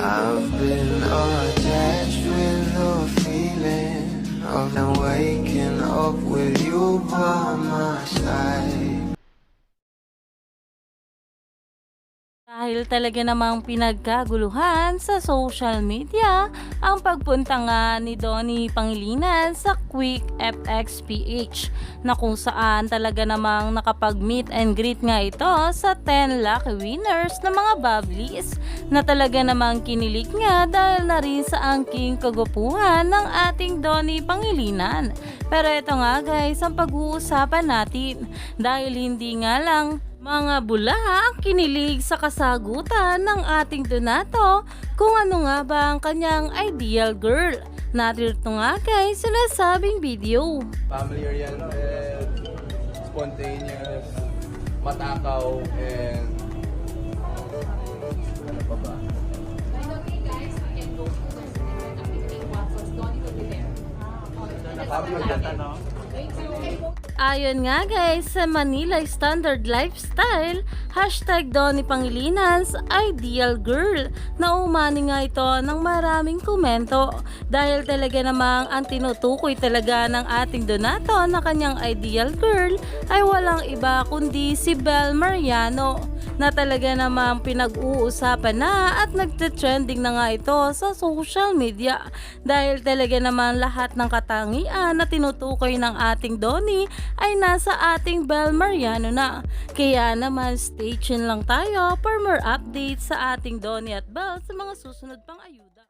I've been attached Dahil talaga namang pinagkaguluhan sa social media ang pagpunta nga ni Donnie Pangilinan sa Quick FX PH na kung saan talaga namang nakapag-meet and greet nga ito sa 10 lucky winners na mga bubblies na talaga namang kinilig nga dahil na rin sa angking kagupuhan ng ating Donnie Pangilinan. Pero ito nga guys ang pag-uusapan natin dahil hindi nga lang mga bula ang kinilig sa kasagutan ng ating Donato kung ano nga ba ang kanyang ideal girl. Natirito nga guys sa nasabing video. family oriented, spontaneous, matakaw, and Thank you. Ayon nga guys sa Manila Standard Lifestyle, hashtag Donnie Pangilinan's Ideal Girl. Na umani nga ito ng maraming komento dahil talaga namang ang tinutukoy talaga ng ating Donato na kanyang ideal girl ay walang iba kundi si Bel Mariano na talaga namang pinag-uusapan na at nagte-trending na nga ito sa social media. Dahil talaga naman lahat ng katangian na tinutukoy ng ating Donnie ay nasa ating Bel Mariano na. Kaya naman stay tuned lang tayo for more updates sa ating Donnie at Bel sa mga susunod pang ayuda.